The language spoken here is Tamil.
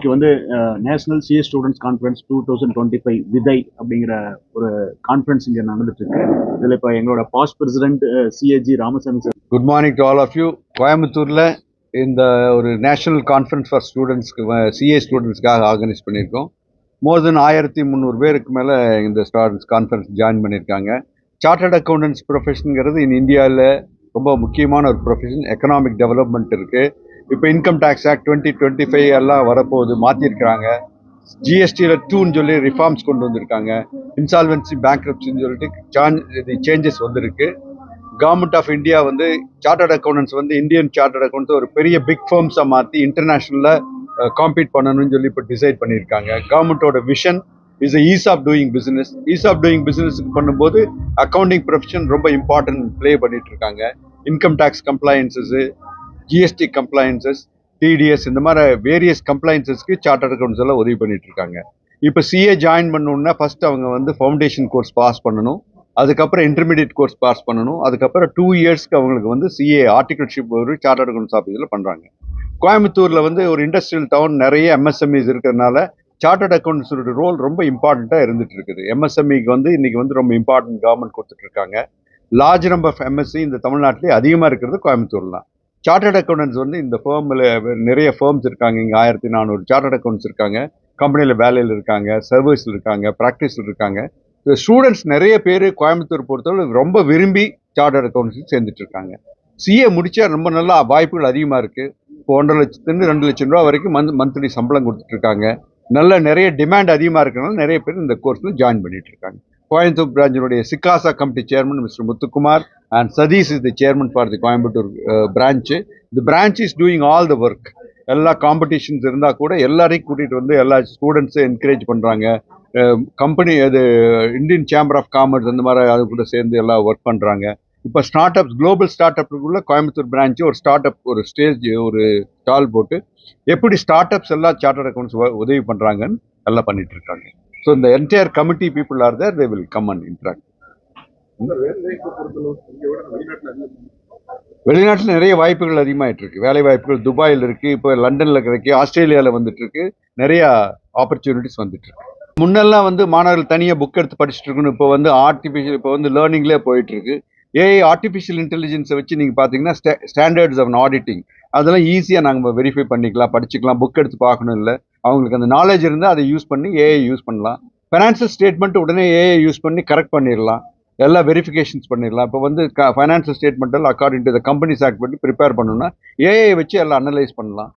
இன்னைக்கு வந்து national CS students conference two thousand twenty five விதை அப்படிங்கிற ஒரு கான்ஃபரன்ஸ் இங்கே நடந்துட்டு இருக்கு இதில் இப்போ எங்களோட past president CAG Ramasamy sir. Good morning to all of you கோயம்புத்தூரில் இந்த ஒரு நேஷனல் கான்ஃபரன்ஸ் ஃபார் ஸ்டூடெண்ட்ஸ்க்கு சிஏ ஸ்டூடெண்ட்ஸ்க்காக ஆர்கனைஸ் பண்ணியிருக்கோம். மோர் தென் ஆயிரத்தி முந்நூறு பேருக்கு மேலே இந்த ஸ்டூடெண்ட்ஸ் கான்ஃபரன்ஸ் ஜாயின் பண்ணியிருக்காங்க. சார்ட்டர்ட் அக்கௌண்டன்ஸ் ப்ரொஃபஷனுங்கிறது இன் இந்தியாவில் ரொம்ப முக்கியமான ஒரு ப்ரொஃபஷன் எக்கனாமிக் டெவலப்மெண்ட் இருக்குது இப்போ income tax act twenty twenty five எல்லாம் வரப்போகுது மாற்றிருக்கிறாங்க ஜிஎஸ்டியில் டூன்னு சொல்லி ரிஃபார்ம்ஸ் கொண்டு வந்திருக்காங்க. இன்சால்வென்சி பேங்க்ரப்சின்னு சொல்லிட்டு சான் இது சேஞ்சஸ் வந்திருக்கு. கவர்மெண்ட் ஆஃப் இந்தியா வந்து சார்ட்டர்ட் அக்கௌண்டன்ஸ் வந்து இந்தியன் சார்ட்டர்ட் அக்கௌண்ட்ஸ் ஒரு பெரிய பிக் ஃபார்ம்ஸை மாற்றி இன்டர்நேஷ்னலில் காம்பீட் பண்ணணும்னு சொல்லி இப்போ டிசைட் பண்ணியிருக்காங்க கவர்மெண்ட்டோட vision is ease of doing business ease of doing பிஸ்னஸுக்கு பண்ணும்போது அக்கௌண்டிங் ப்ரொஃபஷன் ரொம்ப இம்பார்ட்டன்ட் ப்ளே பண்ணிட்டு இருக்காங்க. Income tax compliances GST compliances TDS இந்த மாதிரி வேரியஸ் கம்ப்ளைன்சஸ்க்கு சார்ட்டர்ட் அக்கௌண்ட்ஸ் எல்லாம் உதவி பண்ணிட்டு இருக்காங்க இப்போ சிஏ ஜாயின் பண்ணணுன்னா ஃபர்ஸ்ட் அவங்க வந்து ஃபவுண்டேஷன் கோர்ஸ் பாஸ் பண்ணணும். அதுக்கப்புறம் இன்டர்மீடியட் கோர்ஸ் பாஸ் பண்ணணும். அதுக்கப்புறம் டூ இயர்ஸ்க்கு அவங்களுக்கு வந்து சிஏ ஆர்டிகல்ஷிப் ஒரு சார்ட்டர்ட் அக்கௌண்ட்ஸ் ஆஃபீஸில் பண்ணுறாங்க கோயம்புத்தூரில் வந்து ஒரு இண்டஸ்ட்ரியல் டவுன் நிறைய எம்எஸ்எம்இஸ் இருக்கிறதுனால சார்ட்டர்ட் அக்கௌண்ட்ஸோட ரோல் ரொம்ப இம்பார்ட்டண்ட்டாக இருந்துட்டு இருக்குது எம்எஸ்எம்இக்கு வந்து இன்னைக்கு வந்து ரொம்ப இம்பார்ட்டன்ட் கவர்மெண்ட் கொடுத்துட்ருக்காங்க லார்ஜ் நம்பர் ஆஃப் எம்எஸ்சி இந்த தமிழ்நாட்டிலே அதிகமாக இருக்கிறது கோயம்புத்தூர் தான். சார்ட்டர்ட் அக்கௌண்டன்ஸ் வந்து இந்த ஃபேர்மில் நிறைய ஃபேர்ம்ஸ் இருக்காங்க. இங்கே ஆயிரத்தி நானூறு சார்ட்டர்ட் அக்கௌண்ட்ஸ் இருக்காங்க. கம்பெனியில் வேலையில் இருக்காங்க. சர்வீஸில் இருக்காங்க. ப்ராக்டிஸில் இருக்காங்க. இந்த ஸ்டூடெண்ட்ஸ் நிறைய பேர் கோயம்புத்தூர் பொறுத்தவரை ரொம்ப விரும்பி சார்ட்டர்ட் அக்கௌண்ட்ஸ் சேர்ந்துட்டு இருக்காங்க. சிஏ முடித்தா ரொம்ப நல்லா வாய்ப்புகள் அதிகமாக இருக்குது இப்போ ஒன்றரை லட்சத்துலேருந்து ரெண்டு லட்சம் ரூபா வரைக்கும் மந்த் மந்த்லி சம்பளம் கொடுத்துட்ருக்காங்க நல்ல நிறைய டிமாண்ட் அதிகமாக இருக்கிறனால நிறைய பேர் இந்த கோர்ஸில் ஜாயின் பண்ணிகிட்ருக்காங்க இருக்காங்க. கோயம்புத்தூர் பிரான்ச்சினுடைய சிக்காசா committee chairman mister Muthukumar and Sathish is the chairman for the Coimbatore branch the branch is doing all the work எல்லா காம்படிஷன்ஸ் இருந்தால் கூட எல்லாரையும் கூட்டிகிட்டு வந்து எல்லா ஸ்டூடெண்ட்ஸும் என்கரேஜ் பண்ணுறாங்க கம்பெனி அது இந்தியன் சேம்பர் ஆஃப் காமர்ஸ் அந்த மாதிரி அது கூட சேர்ந்து எல்லாம் ஒர்க் பண்ணுறாங்க இப்போ ஸ்டார்ட் அப்ஸ் குளோபல் ஸ்டார்ட் அப்புக்குள்ளே கோயம்புத்தூர் பிரான்ச்சு ஒரு ஸ்டார்ட் அப் ஒரு ஸ்டேஜ் ஒரு ஸ்டால் போட்டு எப்படி ஸ்டார்ட் அப்ஸ் எல்லாம் சார்ட்டர்ட் அக்கௌண்ட்ஸ் உதவி பண்ணுறாங்கன்னு எல்லாம் பண்ணிகிட்ருக்காங்க ஸோ இந்த entire committee people are there they will come and interact வெளிநாட்டில் நிறைய வாய்ப்புகள் அதிகமாயிட்டு இருக்கு வேலை வாய்ப்புகள் துபாயில் இருக்கு இப்போ லண்டன்ல கிடைக்கு ஆஸ்திரேலியாவில் வந்துட்டு இருக்கு நிறைய ஆப்பர்ச்சுனிட்டிஸ் வந்துட்டு இருக்கு முன்னெல்லாம் வந்து மாணவர்கள் தனியாக புக் எடுத்து படிச்சுட்டு இருக்கணும். இப்போ வந்து ஆர்டிஃபிஷியல் இப்போ வந்து லேர்னிங்லேயே போயிட்டு இருக்கு ஏஐ ஆர்டிஃபிஷியல் இன்டெலிஜென்ஸை வச்சு நீங்கள் பார்த்தீங்கன்னா ஸ்டாண்டர்ட்ஸ் ஆஃப் ஆடிட்டிங் அதெல்லாம் ஈஸியாக நாங்கள் வெரிஃபை பண்ணிக்கலாம் படிச்சுக்கலாம் புக் எடுத்து பார்க்கணும் இல்லை. அவங்களுக்கு அந்த நாலேஜ் இருந்தால் அதை யூஸ் பண்ணி ஏஐ யூஸ் பண்ணலாம். ஃபைனான்சியல் ஸ்டேட்மெண்ட் உடனே ஏஐ யூஸ் பண்ணி கரெக்ட் பண்ணிடலாம். எல்லா வெரிஃபிகேஷன்ஸ் பண்ணிடலாம். இப்போ வந்து ஃபைனான்சியல் ஸ்டேட்மெண்ட் எல்லாம் according to the companies act பண்ணி ப்ரிப்பேர் பண்ணணும்னா ஏஐ வச்சு எல்லாம் அனலைஸ் பண்ணலாம்.